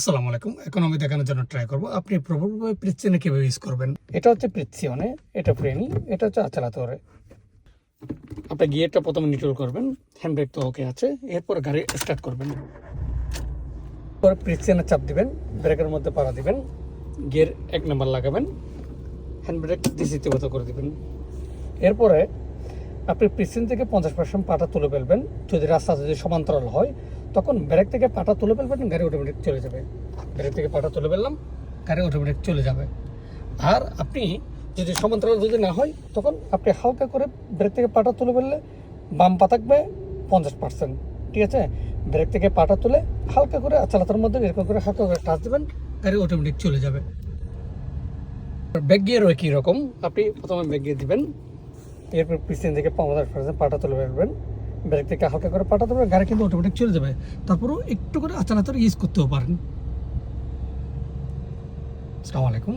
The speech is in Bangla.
আসসালামু আলাইকুম। এখন আমি দেখানোর জন্য ট্রাই আপনি প্রবলভাবে কীভাবে ইউজ করবেন? এটা হচ্ছে এটা ফ্রেনি এটা হচ্ছে আপনি প্রথমে নিউট্রাল করবেন হ্যান্ড ব্রেক তো ওকে আছে। এরপর গাড়ি স্টার্ট করবেন। চাপ দিবেন ব্রেকের মধ্যে পাড়া দিবেন গিয়ার এক নাম্বার লাগাবেন হ্যান্ড ব্রেক দ্বিতীয়ত করে দিবেন। এরপরে আপনি পিছন থেকে পঞ্চাশ পার্সেন্ট পাটা তুলে ফেলবেন। যদি রাস্তা যদি সমান্তরাল হয় তখন ব্রেক থেকে পাটা তুলে ফেলবেন গাড়ি অটোমেটিক চলে যাবে। ব্রেক থেকে পাটা তুলে ফেললাম, গাড়ি অটোমেটিক চলে যাবে। আর আপনি যদি সমান্তরাল যদি না হয়, তখন আপনি হালকা করে ব্রেক থেকে পাটা তুলে ফেললে বাম পা থাকবে পঞ্চাশ পার্সেন্ট। ঠিক আছে? ব্রেক থেকে পাটা তুলে হালকা করে চালাতার মধ্যে এরকম করে হালকা করে টাচ দেবেন, গাড়ি অটোমেটিক চলে যাবে। ব্যাগ গিয়ারও একই রকম আপনি প্রথমে ব্যাগ গিয়ে দিবেন, এরপর পিছন থেকে পঞ্চাশ পার্সেন্ট পাটা তুলে ফেলবেন। ব্রেক থেকে হালকা করে পাঠাতে তুলবেন গাড়ি কিন্তু অটোমেটিক চলে যাবে। তারপরেও একটু করে আচার আচার ইউজ করতেও পারেন। আসসালামু আলাইকুম।